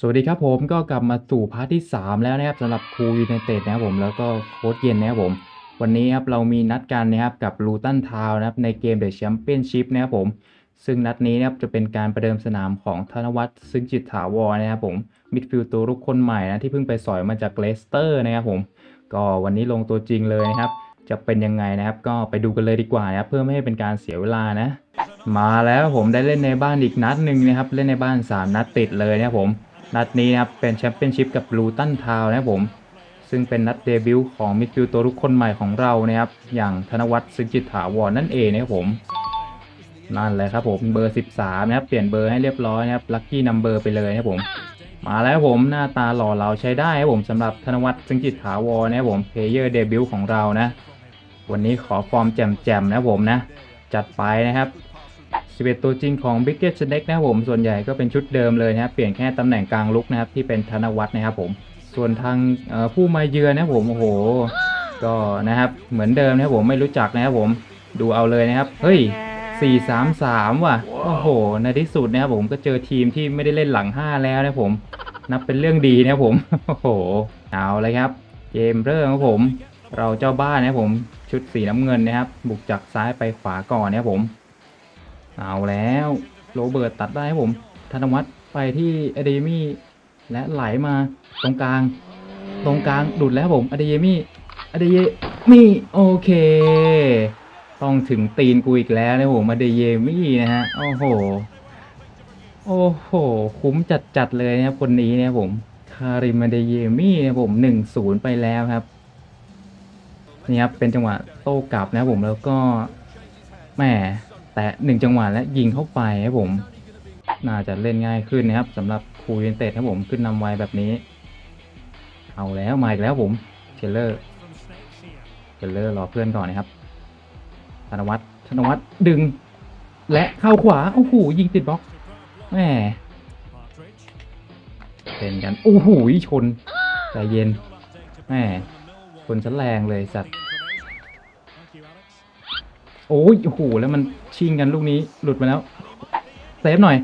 สวัสดีครับผมก็กลับมาสู่พาร์ทที่ 3 แล้วนะครับสำหรับครูยูไนเต็ดนะครับผมแล้วก็โค้ชเย็นนะครับผม วันนี้ครับเรามีนัดกันนะครับกับลูตันทาวนะครับในเกมเดอะแชมเปี้ยนชิพนะครับผม ซึ่งนัดนี้นะครับจะเป็นการประเดิมสนามของธนวัฒน์ซึ่งจิตถาวรนะครับผมมิดฟิลด์ตัวรุกคนใหม่นะที่เพิ่งไปสอยมาจากเลสเตอร์นะครับผม ก็วันนี้ลงตัวจริงเลยนะครับ จะเป็นยังไงนะครับ ก็ไปดูกันเลยดีกว่านะครับเพื่อไม่ให้เป็นการเสียเวลานะ มาแล้วผมได้เล่นในบ้านอีกนัดหนึ่งนะครับ เล่นในบ้าน 3 นัดติดเลยนะครับผม นัดนี้นะครับเป็นแชมเปี้ยนชิพกับลูตันทาวนะครับผม ซึ่งเป็นนัดเดบิวต์ของมิดฟิลด์ตัวรุกคนใหม่ของเรานะครับ อย่างธนวัฒน์ซึ่งจิตถาวรนั่นเองนะครับผม นั่นแหละครับผมเบอร์ 13 นะครับ เปลี่ยนเบอร์ให้เรียบร้อยนะครับลัคกี้นัมเบอร์ไปเลยนะครับผม มาแล้วผมหน้าตาหล่อเหลาใช้ได้ครับผมสำหรับธนวัฒน์ซึ่งจิตถาวรนะครับผมเพลเยอร์เดบิวต์ของเรานะ วันนี้ขอฟอร์มแจ่มๆนะครับผมนะจัดไปนะครับ 11 ตัวจริงของ b i g g e t Snack นะครับผม ส่วนใหญ่ก็เป็นชุดเดิมเลยนะครับ เปลี่ยนแค่ตำแหน่งกลางลุกนะครับ ที่เป็นธนวัฒน์นะครับผม ส่วนทางผู้มาเยือนนะครับผม โอ้โห ก็นะครับ เหมือนเดิมนะครับผม ไม่รู้จักนะครับผม ดูเอาเลยนะครับ เฮ้ย 4-3-3 ว่ะ โอ้โห ในที่สุดนะครับผมก็เจอทีมที่ไม่ได้เล่นหลัง 5 แล้วนะครับผม นับเป็นเรื่องดีนะครับผม โอ้โห เอาเลยครับ เกมเริ่มครับผม เราเจ้าบ้านนะครับผม ชุดสีน้ำเงินนะครับ บุกจากซ้ายไปขวาก่อนนะครับผม เอาแล้วโรเบิร์ตตัดได้ครับผมธนวัฒน์ไปที่อเดมี่และไหลมาตรงกลาง ตรงกลางดุดแล้วผมอเดมี่อเดมี่โอเค ต้องถึงตีนกูอีกแล้วนะผมอเดมี่นะฮะโอ้โหโอ้โห คุ้มจัดๆเลยนะครับคนนี้นะผมคาริมอเดเยมี่นะผมหนึ่งศูนย์ไปแล้วครับนี่ครับเป็นจังหวะโต้กลับนะครับผมแล้วก็แหม แต่หนึ่งจังหวะและยิงเข้าไปครับผม น่าจะเล่นง่ายขึ้นนะครับสำหรับคูยูเนเต็ดครับผมขึ้นนำไวแบบนี้ เอาแล้วมาอีกแล้วผมเชลเลอร์เชลเลอร์รอเพื่อนก่อนนะครับธนวัฒน์ธนวัฒน์ดึง และเข้าขวาโอ้โหยิงติดบล็อกแหมเป็นกันโอ้โหชนใจเย็นแหมคนชั้นแรงเลยสัตว์ โอ้ยโอ้โหแล้วมันชิงกันลูกนี้หลุดมาแล้วเซฟหน่อย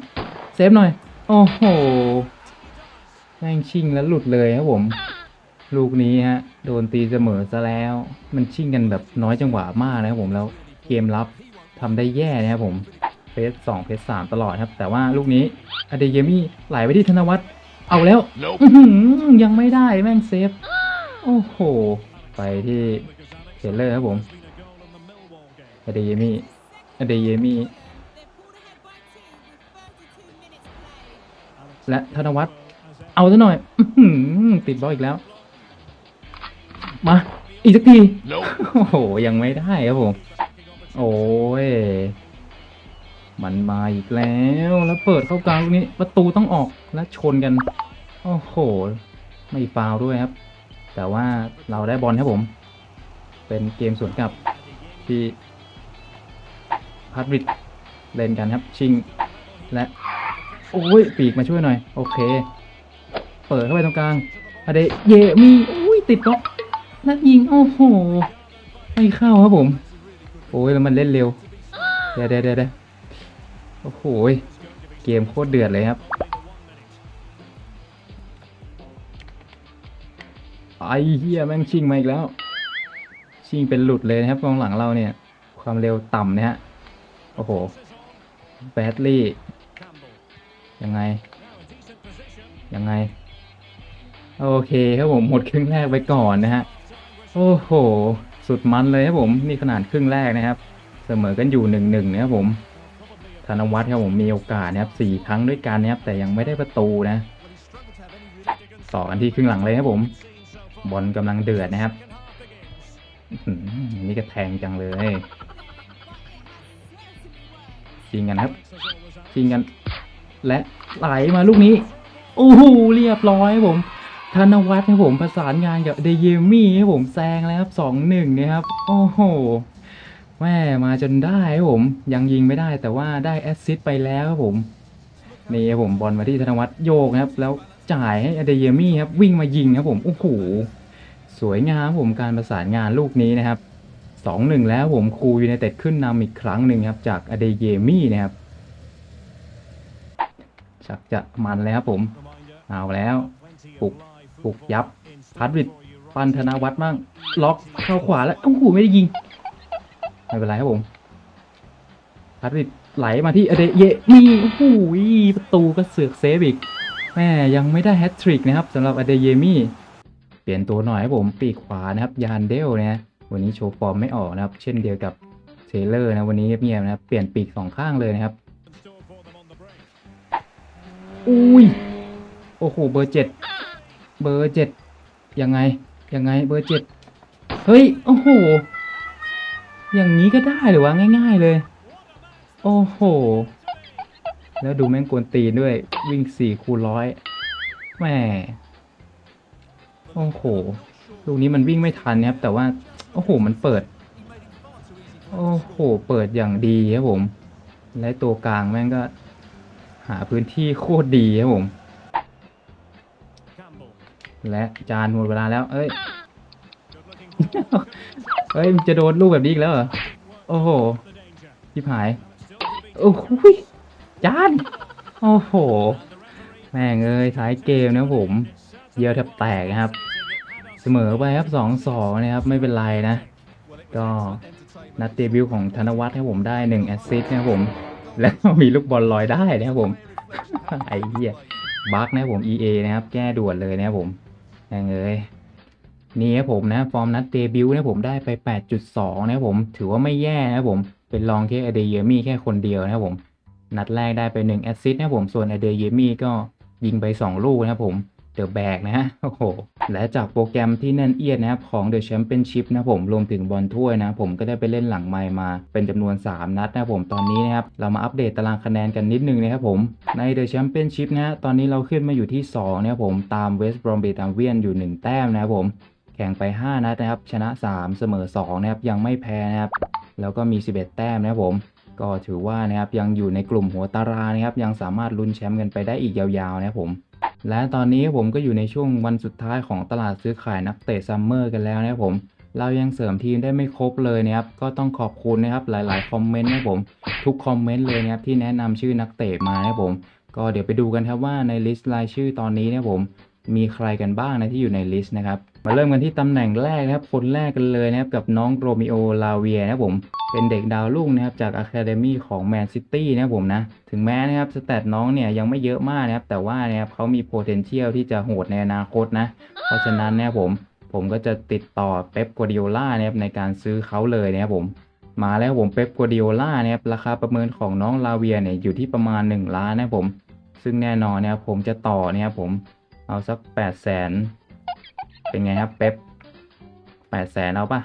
เซฟหน่อย โอ้โหแม่งชิงแล้วหลุดเลยครับผม ลูกนี้ฮะ โดนตีเสมอซะแล้ว มันชิงกันแบบน้อยจังหวะมากนะครับผมแล้วเกมรับทำได้แย่นะครับผมเพสสองเพสสามตลอดครับ แต่ว่าลูกนี้อเดเยมี่ไหลไปที่ธนวัฒน์เอาแล้วอื้อหือยังไม่ได้แม่งเซฟ โอ้โห ไปที่เชลเลอร์ครับผม อเดเยมี่อเดเยมี่และธนวัฒน์เอาซะหน่อยติดบอลอีกแล้ว มา อีกสักทีโอ้โห ยังไม่ได้ครับผม โอ้ย มันมาอีกแล้วแล้วเปิดเข้ากลางลูกนี้ประตูต้องออกและชนกัน โอ้โห ไม่ฟาวล์ด้วยครับ แต่ว่าเราได้บอลครับผม เป็นเกมสวนกลับที่ พัดวิดเล่นกันครับ ชิง และโอ้ยปีกมาช่วยหน่อย โอเค เปิดเข้าไปตรงกลางอะเดเยมีอุ้ยติดบล็อกนักยิง โอ้โห ไม่เข้าครับผม โอ้ยแล้วมันเล่นเร็ว เดี๋ยวเดี๋ยวเดี๋ยวเดะโอ้โห เกมโคตรเดือดเลยครับไอ้เฮียแม่งชิงมาอีกแล้ว ชิงเป็นหลุดเลยนะครับกองหลังเราเนี่ย ความเร็วต่ำนี่ยฮะ โอ้โห แบดลี่ ยังไง ยังไง โอเคครับผม หมดครึ่งแรกไปก่อนนะฮะ โอ้โห สุดมันเลยครับผม นี่ขนาดครึ่งแรกนะครับ เสมอกันอยู่หนึ่งหนึ่งนะครับผม ธนวัฒน์ครับผมมีโอกาสนะครับสี่ครั้งด้วยกันนะครับ แต่ยังไม่ได้ประตูนะ ต่อกันที่ครึ่งหลังเลยครับผม บอลกำลังเดือดนะครับนี่ก็แทงจังเลย ชิงกันครับ ชิงกัน และไหลมาลูกนี้โอ้โหเรียบร้อยผมธนวัฒน์ครับผมประสานงานกับเดเยมี่ครับผมแซงแล้วครับสองหนึ่งนะครับ โอ้โหแม่มาจนได้ครับผมยังยิงไม่ได้แต่ว่าได้แอสซิสต์ไปแล้วครับผมนี่ครับผมบอลมาที่ธนวัฒน์โยกนะครับ แล้วจ่ายให้เดเยมี่ครับวิ่งมายิงครับผมโอ้โหสวยงามครับผมการประสานงานลูกนี้นะครับ สองหนึ่งแล้วผมครูยูไนเต็ดขึ้นนำอีกครั้งหนึ่งครับ จากอเดเยมี่นะครับชักจะมันแล้วครับผม เอาแล้วปุกปุกยับ พัดวิดปันธนวัฒน์มั่งล็อกเข้าขวาแล้วโอ้โหไม่ได้ยิง ไม่เป็นไรครับผม พัดวิดไหลมาที่อเดเยนี่โอ้โหประตูก็เสือกเซฟอีกแม่ยังไม่ได้แฮตทริกนะครับสำหรับอเดเยมี่เปลี่ยนตัวหน่อยครับผมปีกขวานะครับยานเดลนะ วันนี้โชว์ฟอร์มไม่ออกนะครับ เช่นเดียวกับเทเลอร์นะวันนี้เงียบๆนะครับ เปลี่ยนปีกสองข้างเลยนะครับ อุ้ย โอ้โห เบอร์เจ็ด เบอร์เจ็ด ยังไง ยังไง เบอร์เจ็ด เฮ้ย โอ้โห อย่างนี้ก็ได้หรือวะ ง่ายๆเลย โอ้โห แล้วดูแม่งกวนตีนด้วย วิ่งสี่คูร้อยแม่ โอ้โห ลูกนี้มันวิ่งไม่ทันนะครับ แต่ว่า โอ้โห มันเปิด โอ้โห เปิดอย่างดีครับผม และตัวกลางแม่งก็ หาพื้นที่โคตรดีครับผม และจานหมดเวลาแล้ว เอ้ยเฮ้ยจะโดนลูกแบบนี้อีกแล้วเหรอ โอ้โหชิบหาย โอ้โหยจาน โอ้โห แม่งเอ้ยท้ายเกมนะผม เยี่ยวแทบแตกครับ เสมอไปครับสองสองนะครับไม่เป็นไรนะ ก็นัดเดบิวต์ของธนวัฒน์ให้ผมได้หนึ่งแอสซิสต์นะครับผม แล้วมีลูกบอลลอยได้นะครับผมไอ้เหี้ยบั๊กนะครับผม EA นะครับแก้ด่วนเลยนะครับผมแม่างเอ้ยนี่ครับผมนะฟอร์มนัดเดบิวต์นะผมได้ไป 8.2 นะครับผม ถือว่าไม่แย่นะครับผมเป็นรองแค่อเดเยมี่แค่คนเดียวนะครับผม นัดแรกได้ไป1แอสซิสต์นะครับผมส่วนอเดเยมี่ก็ยิงไป 2 ลูกนะครับผม เดอะแบกนะฮะโอ้โหและจากโปรแกรมที่แน่นเอียดนะครับของ The Championship นะผมรวมถึงบอลถ้วยนะผมก็ได้ไปเล่นหลังไมค์มาเป็นจำนวน 3 นัดนะผมตอนนี้นะครับเรามาอัปเดตตารางคะแนนกันนิดนึงนะครับผมใน The Championship นะฮะตอนนี้เราขึ้นมาอยู่ที่2นะครับผมตาม West Bromwich Albion อยู่ 1 แต้มนะครับผมแข่งไป 5 นัดนะครับ ชนะ 3 เสมอ 2 นะครับ ยังไม่แพ้นะครับ แล้วก็มี 11 แต้มนะครับผม ก็ถือว่านะครับ ยังอยู่ในกลุ่มหัวตารางนะครับ ยังสามารถลุ้นแชมป์กันไปได้อีกยาวๆนะครับผม และตอนนี้ผมก็อยู่ในช่วงวันสุดท้ายของตลาดซื้อขายนักเตะซัมเมอร์กันแล้วนะครับผม เรายังเสริมทีมได้ไม่ครบเลยนะครับ ก็ต้องขอบคุณนะครับหลาย ๆ คอมเมนต์นะผม ทุกคอมเมนต์เลยนะครับที่แนะนำชื่อนักเตะมานะครับผม ก็เดี๋ยวไปดูกันครับว่าในลิสต์รายชื่อตอนนี้นะผม มีใครกันบ้างนะที่อยู่ในลิสต์นะครับ มาเริ่มกันที่ตำแหน่งแรกนะครับ คนแรกกันเลยนะครับ กับน้องโรมิโอลาเวียนะครับผม เป็นเด็กดาวรุ่งนะครับ จากอะคาเดมี่ของแมนซิตี้นะครับผมนะ ถึงแม้นะครับสแตทน้องเนี่ยยังไม่เยอะมากนะครับ แต่ว่านะครับเขามี potential ที่จะโหดในอนาคตนะ เพราะฉะนั้นนะครับผม ผมก็จะติดต่อเป๊ปกัวดิโอล่านะครับในการซื้อเขาเลยนะครับผม มาแล้วผมเป๊ปกัวดิโอล่านะครับราคาประเมินของน้องลาเวียเนี่ยอยู่ที่ประมาณ 1 ล้านนะครับผม ซึ่งแน่นอนนะครับผมจะต่อนะครับผมเอาสัก8 0 0แสน เป็นไงครับเป๊ป8 0 0แสนเอาปะ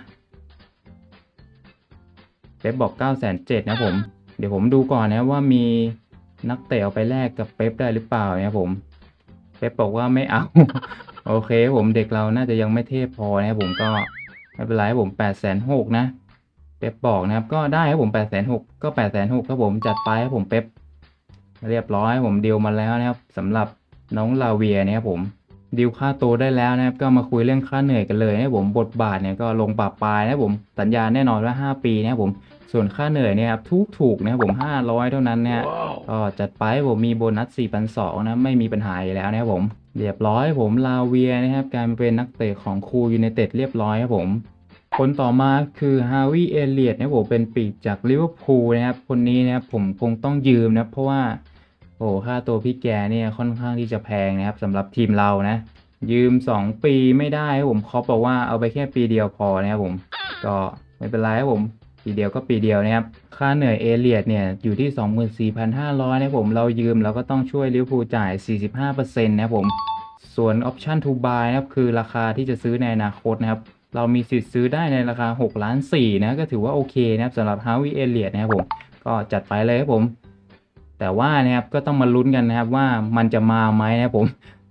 เป๊ปบอก9 7 0 0 0นะครับผม เดี๋ยวผมดูก่อนนะว่ามีนักเตะเอาไปแลกกับเป๊ปได้หรือเปล่านะครับผม เป๊ปบอกว่าไม่เอา โอเคผมเด็กเราน่าจะยังไม่เทพพอนะครับผมก็ไม่เป็นไรครับผม8 6 0 0 0นะ เป๊ปบอกนะครับ ก็ได้ครับผม8 6 0 0 0ก็8 6 0 0 0ครับผมจัดไปครับผมเป๊ปเรียบร้อยผมเดีลมาแล้วนะครับสำหรับน้องลาเวียนี่ยครับผม ดีลค่าตัวได้แล้วนะครับ ก็มาคุยเรื่องค่าเหนื่อยกันเลยนะครับผมบทบาทเนี่ยก็ลงปรับปลายนะครับผมสัญญาแน่นอนว่า 5 ปีนะครับผมส่วนค่าเหนื่อยเนี่ยครับทุกถูกๆนะครับผม500 เท่านั้นเนี่ยก็จัดไปครับผมมีโบนัส4,200นะไม่มีปัญหาอยู่แล้วนะครับผม เรียบร้อยผมลาเวียนะครับกลายมาเป็นนักเตะของคูยูไนเต็ดเรียบร้อยครับผมคนต่อมาคือฮาวิเอเลียตนะครับผมเป็นปีกจากลิเวอร์พูลนะครับคนนี้นะครับผมคงต้องยืมนะครับเพราะว่า โอ้ค่าตัวพี่แกเนี่ยค่อนข้างที่จะแพงนะครับสำหรับทีมเรานะ ยืม 2 ปีไม่ได้ครับผมเขาบอกว่าเอาไปแค่ปีเดียวพอนะครับผมก็ไม่เป็นไรครับผม ปีเดียวก็ปีเดียวนะครับ ค่าเหนื่อยเอเลียดเนี่ยอยู่ที่ 24,500นะครับผมเรายืมเราก็ต้องช่วยลิเวอร์พูลจ่าย 45%นะครับผมส่วน Option to buy นะครับคือราคาที่จะซื้อในอนาคตนะครับเรามีสิทธิ์ซื้อได้ในราคา6ล้าน4นะก็ถือว่าโอเคนะครับสำหรับฮาวิเอเลียดนะครับผมก็จัดไปเลยครับผม แต่ว่านะครับก็ต้องมาลุ้นกันนะครับว่ามันจะมาไหมนะครับผม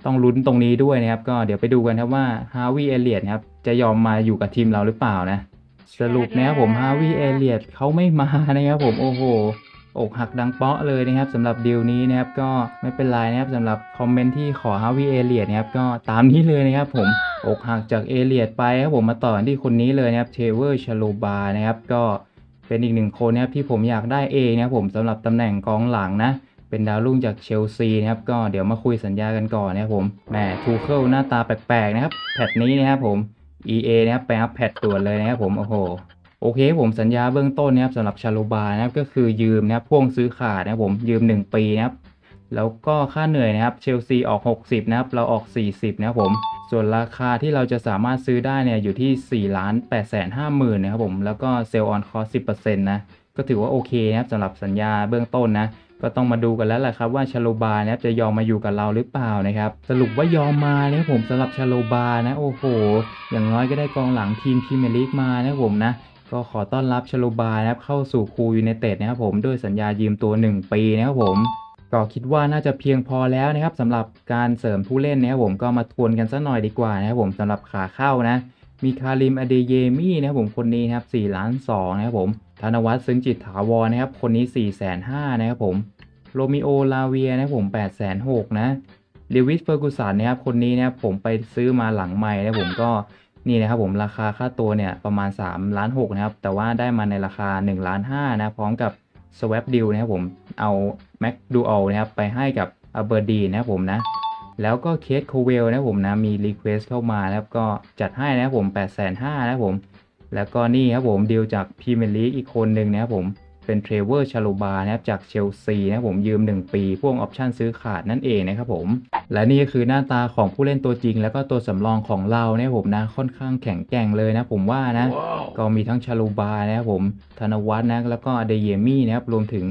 ต้องลุ้นตรงนี้ด้วยนะครับ ก็เดี๋ยวไปดูกันครับว่าฮาวิเอเลียดครับจะยอมมาอยู่กับทีมเราหรือเปล่านะ สรุปนะครับผมฮาวิเอเลียดเขาไม่มานะครับผมโอ้โหอกหักดังเปาะเลยนะครับสำหรับดีลนี้นะครับก็ไม่เป็นไรนะครับสำหรับคอมเมนต์ที่ขอฮาวิเอเลียดนะครับก็ตามนี้เลยนะครับผมอกหักจากเอเลียดไปครับผมมาต่อที่คนนี้เลยนะครับเทเวอร์ชโลบานะครับก็ เป็นอีกหนึ่งคนนะครับที่ผมอยากได้เองนะครับผมสำหรับตำแหน่งกองหลังนะเป็นดาวรุ่งจากเชลซีนะครับก็เดี๋ยวมาคุยสัญญากันก่อนนะครับผมแหมทูเคิลหน้าตาแปลกๆนะครับแพทนี้นะครับผม EA นะครับไปอัพแพทด่วนเลยนะครับผมโอ้โหโอเคผมสัญญาเบื้องต้นนะครับสำหรับชาโลบานะครับก็คือยืมนะครับพ่วงซื้อขาดนะครับผมยืม 1 ปีนะครับแล้วก็ค่าเหนื่อยนะครับเชลซีออก 60นะครับเราออก 40 นะครับผม ส่วนราคาที่เราจะสามารถซื้อได้เนี่ยอยู่ที่4ล้าน8แสน5หมื่นนะครับผม แล้วก็เซลล์ออนคอร์10%นต์นะ ก็ถือว่าโอเคนะครับสำหรับสัญญาเบื้องต้นนะ ก็ต้องมาดูกันแล้วแหละครับว่าชาโลบานะครับจะยอมมาอยู่กับเราหรือเปล่านะครับ สรุปว่ายอมมานะครับผมสำหรับชาโลบานะโอ้โห อย่างน้อยก็ได้กองหลังทีมพรีเมียร์ลีกมานะครับผมนะก็ขอต้อนรับชโลบานะครับเข้าสู่คูยูไนเต็ดนะครับผมด้วยสัญญายืมตัว 1 ปีนะครับผม ก็คิดว่าน่าจะเพียงพอแล้วนะครับสำหรับการเสริมผู้เล่นนะครับผมก็มาทวนกันสักหน่อยดีกว่านะครับผมสำหรับขาเข้านะ มีคาริมอเดเยมี่นะครับผมคนนี้นะครับ4ล้าน2นะครับผมธนวัฒน์ซึ้งจิตถาวรนะครับคนนี้4 5 0 0 0นะครับผมโรมิโอลาเวียนะครับผม8 6 0 0 0นะลิวิสเฟอร์กูสันนะครับคนนี้นะครับผมไปซื้อมาหลังใหม่นะผมก็นี่นะครับผมราคาค่าตัวเนี่ยประมาณ3ล้าน6นะครับแต่ว่าได้มาในราคา1ล้าน5นะพร้อมกับ swap deal นะครับผมเอา Mac Dual นะครับไปให้กับ a b e r d e e n นะครับผมนะแล้วก็เคสโคเวลนะครับผมนะมีรีเควสเข้ามาแล้วก็จัดให้นะครับผม8 5 0 0 0นะครับผม แล้วก็นี่ครับผมดีลจากพรีเมียร์ลีกอีกคนหนึ่งนะครับผม เป็นเทรเวอร์ชาลูบานะครับจากเชลซีนะครับผมยืม 1 ปีพ่วงออปชั่นซื้อขาดนั่นเองนะครับผม และนี่ก็คือหน้าตาของผู้เล่นตัวจริง แล้วก็ตัวสำรองของเรานะครับผมนะค่อนข้างแข็งแกร่งเลยนะผมว่านะก็มีทั้งชาลูบานะครับผมธนวัฒน์นะแล้วก็เดเยมี่นะครับรวมถึง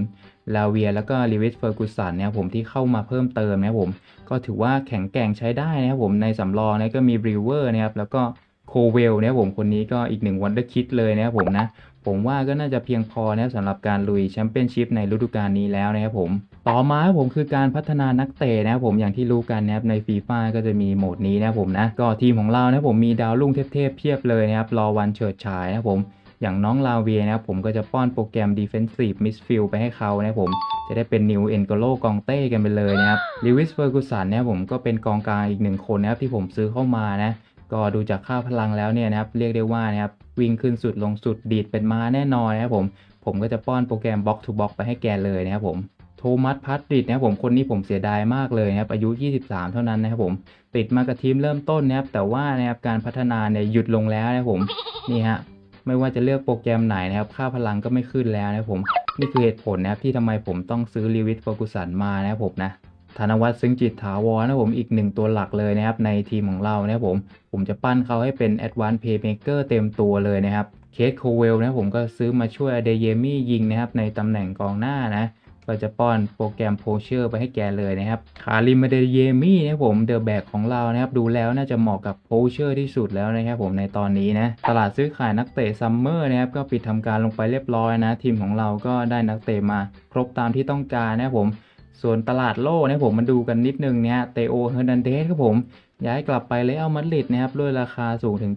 ลาเวียแล้วก็ลิวิสเฟอร์กูสันนะครับผมที่เข้ามาเพิ่มเติมนะครับผมก็ถือว่าแข็งแกร่งใช้ได้นะครับผมในสำรองนะก็มีบริเวอร์นะครับแล้วก็ โคเวลนะครับผมคนนี้ก็อีกหนึ่งวันเดอร์คิดเลยนะครับผมนะ ผมว่าก็น่าจะเพียงพอนะสำหรับการลุยแชมเปี้ยนชิพในฤดูกาลนี้แล้วนะครับผม ต่อมาผมคือการพัฒนานักเตะนะครับผมอย่างที่รู้กันนะครับในฟีฟ่าก็จะมีโหมดนี้นะครับผมนะ ก็ทีมของเรานะผมมีดาวรุ่งเทพๆเพียบเลยนะครับรอวันเฉิดฉายนะครับผมอย่างน้องลาเวียนะครับผมก็จะป้อนโปรแกรม Defensive Midfield ไปให้เขานะครับผมจะได้เป็นนิวเอ็นโกโลกองเต้กันไปเลยนะครับลิวิสเฟอร์กูสันเนี่ยผมก็เป็นกองกลางอีกหนึ่งคนนะครับที่ผมซื้อเข้ามานะ ก็ดูจากค่าพลังแล้วเนี่ยนะครับเรียกได้ว่านะครับวิ่งขึ้นสุดลงสุดดีดเป็นม้าแน่นอนนะครับผม ผมก็จะป้อนโปรแกรม Box to Box ไปให้แกเลยนะครับผมโทมัสพัตริดนะครับผมคนนี้ผมเสียดายมากเลยนะครับอายุ 23 เท่านั้นนะครับผม ติดมากับทีมเริ่มต้นนะครับแต่ว่านะครับการพัฒนาเนี่ยหยุดลงแล้วนะครับผมนี่ฮะไม่ว่าจะเลือกโปรแกรมไหนนะครับ ค่าพลังก็ไม่ขึ้นแล้วนะครับผม นี่คือเหตุผลนะครับที่ทำไมผมต้องซื้อลีวิทเฟอร์กูสันมานะครับผมนะ ธนวัฒน์ซึ้งจิตถาวรนะผมอีกหนึ่งตัวหลักเลยนะครับในทีมของเรานะครับผมผมจะปั้นเขาให้เป็น Advanced Playmaker เต็มตัวเลยนะครับเคสโคเวลนะผมก็ซื้อมาช่วยอเดเยมี่ยิงนะครับในตำแหน่งกองหน้านะก็จะป้อนโปรแกรมโพเชอร์ไปให้แกเลยนะครับ คาริมเดเยมี่นะผมเดอะแบกของเรานะครับ ดูแล้วน่าจะเหมาะกับโพเชอร์ที่สุดแล้วนะครับผมในตอนนี้นะ ตลาดซื้อขายนักเตะซัมเมอร์นะครับ ก็ปิดทำการลงไปเรียบร้อยนะ ทีมของเราก็ได้นักเตะมาครบตามที่ต้องการนะครับผม ส่วนตลาดโล่นะครับผมมาดูกันนิดนึงเนี่ยเตโอเฮอร์นันเดสครับผม ย้ายกลับไปเลอัลมาดริดนะครับ ด้วยราคาสูงถึง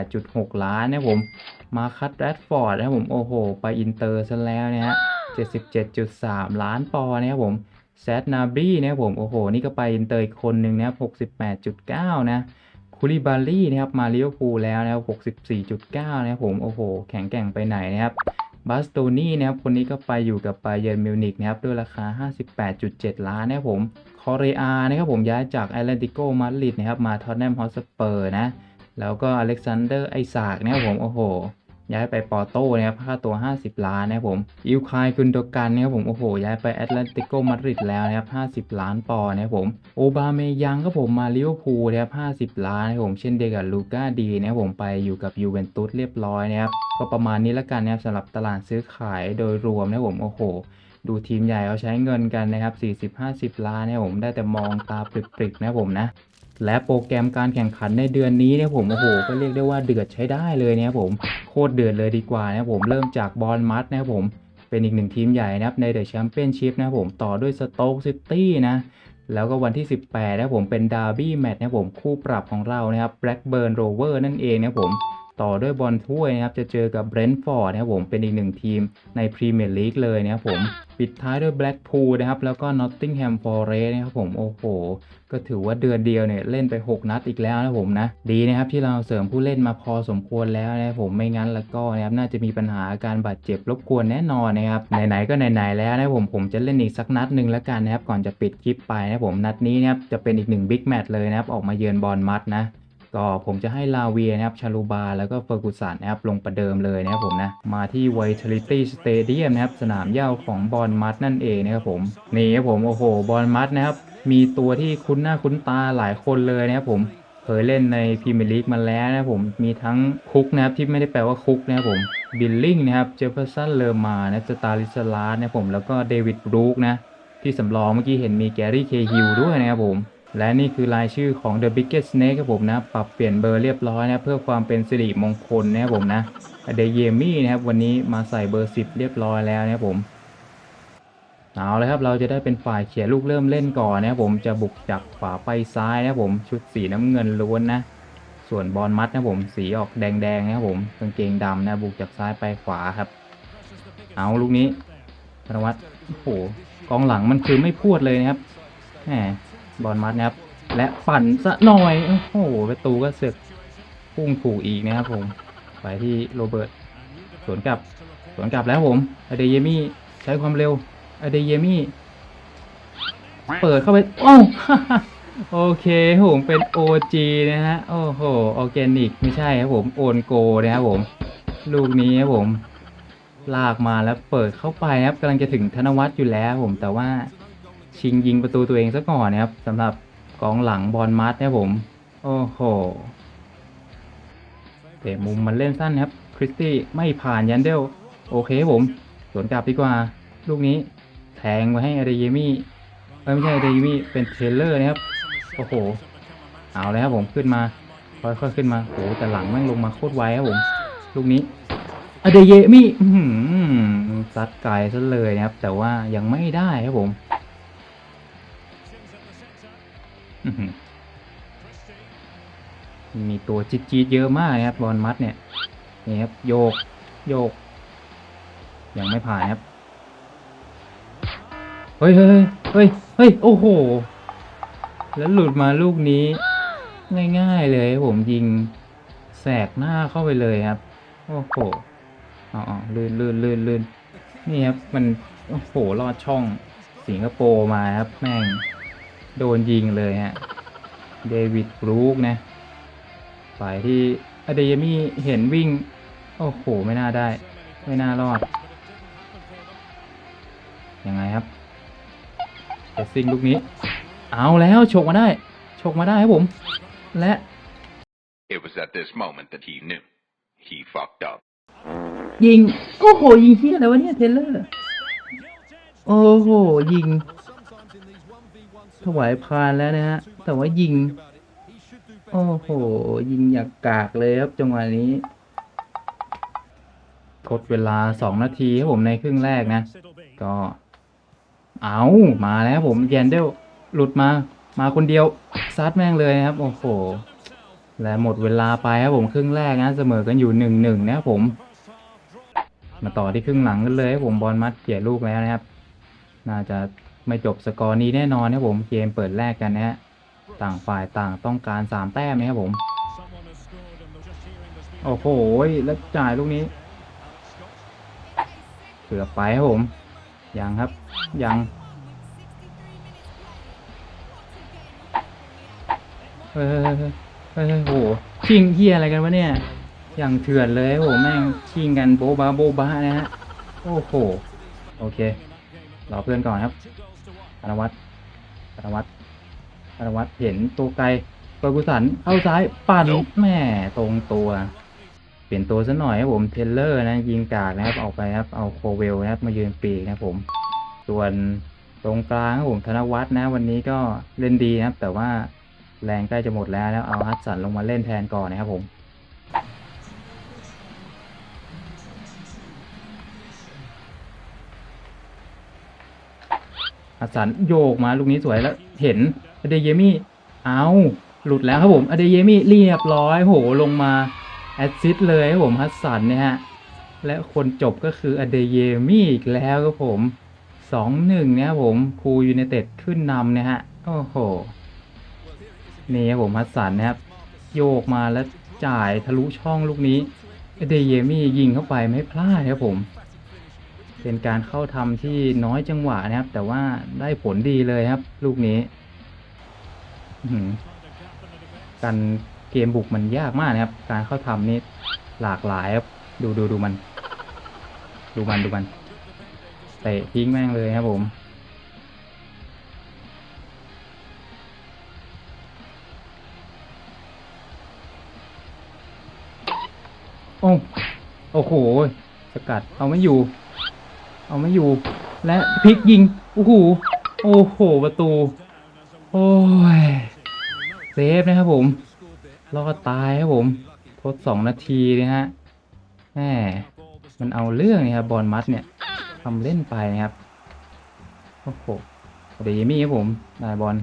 78.6 ล้านนะผมมาคัตแรดฟอร์ดนะผมโอ้โห ไปอินเตอร์ซะแล้วนะฮะ77.3 ล้านปอนด์นะครับผมแซดนาบรีนะครับผมโอ้โห นี่ก็ไปอินเตอร์อีกคนหนึ่งนะครับ68.9 นะคูลิบาลี่นะครับมาลิเวอร์พูลแล้วนะครับ64.9 นะครับผมโอ้โห แข็งแกร่งไปไหนนะครับ บาสโตนี่นะครับคนนี้ก็ไปอยู่กับไบเยร์นมิวนิกนะครับด้วยราคา 58.7 ล้านนะครับผมคอเรียนะครับผมย้ายจากแอตเลติโกมาดริดนะครับมาทอตแนมฮอสเปอร์นะแล้วก็อเล็กซานเดอร์ไอซากนะครับผมโอ้โห ย้ายไปปอร์โต้นะครับค่าตัว 50 ล้านนะครับผมอิลคายกุนโดกันนะครับผมโอ้โหย้ายไปแอตเลติโกมาดริดแล้วนะครับ50 ล้านปอนด์นะครับผมโอบาเมยังก็ผมมาลิเวอร์พูลนะครับ50 ล้านนะครับผมเช่นเดียวกับลูก้าดีนะครับผมไปอยู่กับยูเวนตุสเรียบร้อยนะครับก็ประมาณนี้ล้วกันนะครับสำหรับตลาดซื้อขายโดยรวมนะครับผมโอ้โหดูทีมใหญ่เขาใช้เงินกันนะครับ 40-50 ล้านนะครับผมได้แต่มองตาปริบๆนะผมนะ และโปรแกรมการแข่งขันในเดือนนี้เนี่ยผมโอ้โหก็เรียกได้ว่าเดือดใช้ได้เลยเนี่ยผมโคตรเดือดเลยดีกว่านะผมเริ่มจากบอลมัดนะผมเป็นอีกหนึ่งทีมใหญ่นะครับในเดอะแชมเปี้ยนชิพนะผมต่อด้วยสโต๊กซิตี้นะแล้วก็วันที่ 18นะผมเป็นดาร์บี้แมตช์นะผมคู่ปรับของเรานะครับแบล็กเบิร์นโรเวอร์นั่นเองนะผม ต่อด้วยบอลถ้วยนะครับ จะเจอกับเบรนท์ฟอร์ดนะครับผมเป็นอีกหนึ่งทีมในพรีเมียร์ลีกเลยนะครับผม ปิดท้ายด้วยแบล็กพูลนะครับ แล้วก็นอตติงแฮมฟอร์เรสนะครับผม โอ้โห ก็ถือว่าเดือนเดียวเนี่ย เล่นไป 6 นัดอีกแล้วนะผมนะ ดีนะครับที่เราเสริมผู้เล่นมาพอสมควรแล้วนะครับผมไม่งั้นแล้วก็นะครับ น่าจะมีปัญหาการบาดเจ็บรบกวนแน่นอนนะครับ ไหนๆก็ไหนๆแล้วนะผมผมจะเล่นอีกสักนัดหนึ่งแล้วกันนะครับก่อนจะปิดคลิปไปนะผมนัดนี้นะครับจะเป็นอีกหนึ่งบิ๊กแมตช์เลยนะครับออกมาเยือนบอลมัดนะ ก็ผมจะให้ลาเวียนะครับ ชาลูบา แล้วก็เฟอร์กุสันนะครับ ลงประเดิมเลยนะครับผมนะ มาที่ Vitality Stadium นะครับ สนามเหย้าของบอลมัดนั่นเองนะครับผม นี่ครับผม โอ้โห บอลมัดนะครับ มีตัวที่คุ้นหน้าคุ้นตาหลายคนเลยนะครับผมเคยเล่นในพรีเมียร์ลีกมาแล้วนะครับผมมีทั้งคุกนะครับที่ไม่ได้แปลว่าคุกนะครับผมบิลลิงนะครับเจฟเฟอร์สันเลอร์มานะสตาริสลาสนะครับผมแล้วก็เดวิดบรูคนะที่สำรองเมื่อกี้เห็นมีแกรี่เคฮิลด้วยนะครับผม และนี่คือรายชื่อของ The Biggest Snake ครับผมนะ ปรับเปลี่ยนเบอร์เรียบร้อยนะ เพื่อความเป็นสิริมงคลนะครับผมนะเดเยมี่นะครับวันนี้มาใส่เบอร์ 10 เรียบร้อยแล้วนะครับผมเอาเลยครับเราจะได้เป็นฝ่ายเขียนลูกเริ่มเล่นก่อนนะครับผมจะบุกจากขวาไปซ้ายนะครับผมชุดสีน้ำเงินล้วนนะ ส่วนบอลมัดนะผมสีออกแดงๆนะครับผมกางเกงดำนะบุกจากซ้ายไปขวาครับ เอาลูกนี้ธนวัฒน์โอ้โหกองหลังมันคือไม่พูดเลยนะครับแหม บอลมัดนะครับ และปั่นซะหน่อย โอ้โหประตูก็เสือกพุ่งถูกอีกนะครับผม ไปที่โรเบิร์ตสวนกลับ สวนกลับแล้วผมอเดเยมี่ใช้ความเร็วอเดเยมี่เปิดเข้าไป โอ้โอเคผมเป็น OG นะฮะ โอ้โห ออแกนิก ไม่ใช่ครับผม โอนโกนะครับผม ลูกนี้ครับผม ลากมาแล้วเปิดเข้าไปครับกำลังจะถึงธนวัฒน์อยู่แล้วผมแต่ว่า ชิงยิงประตูตัวเองซะก่อนนะครับสำหรับกองหลังบอลมัดนะผม โอ้โหเตะมุมมันเล่นสั้นนะครับ คริสตี้ไม่ผ่านยันเดลโอเคผม สวนกลับดีกว่า ลูกนี้แทงมาให้อาเดเยมี่ไม่ใช่อาเดเยมี่เป็นเทเลอร์นะครับ โอ้โห เอาเลยครับผมขึ้นมา ค่อยๆขึ้นมาโอ้แต่หลังแม่งลงมาโคตรไวครับผม ลูกนี้อเดเยมี่ซัดไกลซะเลยนะครับ แต่ว่ายังไม่ได้ครับผม มีตัวจี๊ดๆเยอะมากนะครับบอลมัดเนี่ยนี่ครับโยกโยก ยังไม่ผ่านครับ เฮ้ยเฮ้ยเฮ้ยเฮ้ยโอ้โห แล้วหลุดมาลูกนี้ ง่ายๆเลยผมยิงแสกหน้าเข้าไปเลยครับ โอ้โหอ๋อลื่นลื่นลื่นลื่นนี่ครับ มัน โอ้โหลอดช่องสิงคโปร์มาครับ แม่ง โดนยิงเลยฮะ เดวิดบรูคนะฝ่ายที่อเดยมี่เห็นวิ่ง โอ้โห ไม่น่าได้ ไม่น่ารอด ยังไงครับเดซิงลูกนี้ เอาแล้วฉกมาได้ฉกมาได้ครับผม และ It was at this moment that he knew. He fucked up. ยิง โอ้โห ยิงที่อะไรวะเนี่ยเทเลอร์ โอ้โห ยิง ถวายพานแล้วนะฮะ แต่ว่ายิง โอ้โห ยิงอยากกากเลยครับจังหวะนี้กดเวลาสองนาทีครับผมในครึ่งแรกนะ ก็ เอามาแล้วผมแยนเดลหลุดมา มาคนเดียวซัดแม่งเลยครับ โอ้โห และหมดเวลาไปครับผมครึ่งแรกนะ เสมอกันอยู่หนึ่งหนึ่งนะครับผม มาต่อที่ครึ่งหลังกันเลยครับผมบอลมัดเกี่ยลูกแล้วนะครับ น่าจะ ไม่จบสกอร์นี้แน่นอนนะผมเกมเปิดแรกกันนะฮะต่างฝ่ายต่างต้องการสามแต้มนะครับผม โอ้โหแล้วจ่ายลูกนี้เกือบไปครับผม ยังครับ ยังเฮ้ยเฮ้โหชิงเฮียอะไรกันวะเนี่ย อย่างเถื่อนเลยโอ้โหแม่งชิงกันโบบาโบบานะฮะ โอ้โห โอเค รอเพื่อนก่อนครับ ธนวัฒน์ธนวัฒน์ธนวัฒน์เห็นตัวไกลเปอร์กุสันเข้าซ้ายปั่นแม่ตรงตัว เปลี่ยนตัวซะหน่อยครับผมเทเลอร์นะยิงกากนะครับออกไปครับเอาโคเวลนะครับมายืนปีกนะครับผม ส่วนตรงกลางครับผมธนวัฒน์นะ วันนี้ก็เล่นดีนะครับ แต่ว่าแรงใกล้จะหมดแล้วแล้วเอาฮัตสันลงมาเล่นแทนก่อนนะครับผม อัสันโยกมาลูกนี้สวยแล้วเห็นอเดเยมี่เอาหลุดแล้วครับผมอเดเยมี่เรียบร้อยโหลงมาแอสซิสต์เลยครับผมฮัสสันเนี่ยฮะและคนจบก็คืออเดเยมี่อีกแล้วครับผมสองหนึ่งเนี่ยครับผมคูยูไนเต็ดขึ้นนำเนะฮะโอ้โหนี่ครับผมฮัสสันนะครับโยกมาแล้วจ่ายทะลุช่องลูกนี้อเดเยมี่ยิงเข้าไปไม่พลาดครับผม เป็นการเข้าทำที่น้อยจังหวะนะครับ แต่ว่าได้ผลดีเลยครับ ลูกนี้การเกมบุกมันยากมากนะครับ การเข้าทำนี่หลากหลายครับ ดูดูดูมัน ดูมันดูมันเตะทิ้งแม่งเลยครับผมโอ้โอ้โห สกัดเอาไม่อยู่ เอาไม่อยู่ และพลิกยิง โอ้โห โอ้โห ประตู โอ้ย เซฟนะครับผม รอดตายครับผมทดสองนาทีนะฮะ แหม มันเอาเรื่องนี่ครับ บอลมัดเนี่ยทำเล่นไปนะครับ โอ้โหเดยมี่ครับผมได้บอล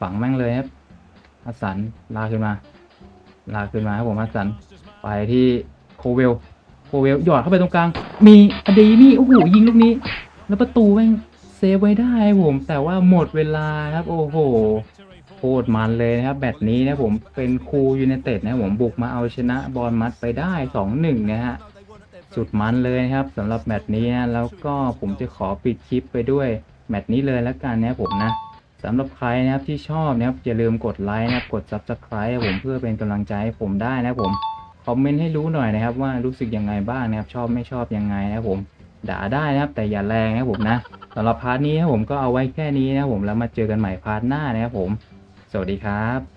ฝังแม่งเลยครับฮัสสันลากขึ้นมา ลากขึ้นมาครับผมฮัสสันไปที่โคเวล โคเวลหยอดเข้าไปตรงกลาง มีอเดมี่โอ้โหยิงลูกนี้ แล้วประตูแม่งเซฟไว้ได้ผม แต่ว่าหมดเวลาครับโอ้โหโคตรมันเลยนะครับ แบตนี้นะผมเป็นครูยูไนเต็ดนะผมบุกมาเอาชนะบอลมัดไปได้สองหนึ่งนะฮะสุดมันเลยครับสำหรับแมตช์นี้นะแล้วก็ผมจะขอปิดคลิปไปด้วยแมตช์นี้เลยแล้วกันนะผมนะสำหรับใครนะครับที่ชอบนะครับอย่าลืมกดไลค์นะครับกด Subscribe ผมเพื่อเป็นกำลังใจให้ผมได้นะครับผม คอมเมนต์ให้รู้หน่อยนะครับว่ารู้สึกยังไงบ้างนะครับ ชอบไม่ชอบยังไงนะครับผมด่าได้นะครับ แต่อย่าแรงนะครับผมนะสำหรับพาร์ทนี้นะครับผมก็เอาไว้แค่นี้นะครับผมแล้วมาเจอกันใหม่พาร์ทหน้านะครับผม สวัสดีครับ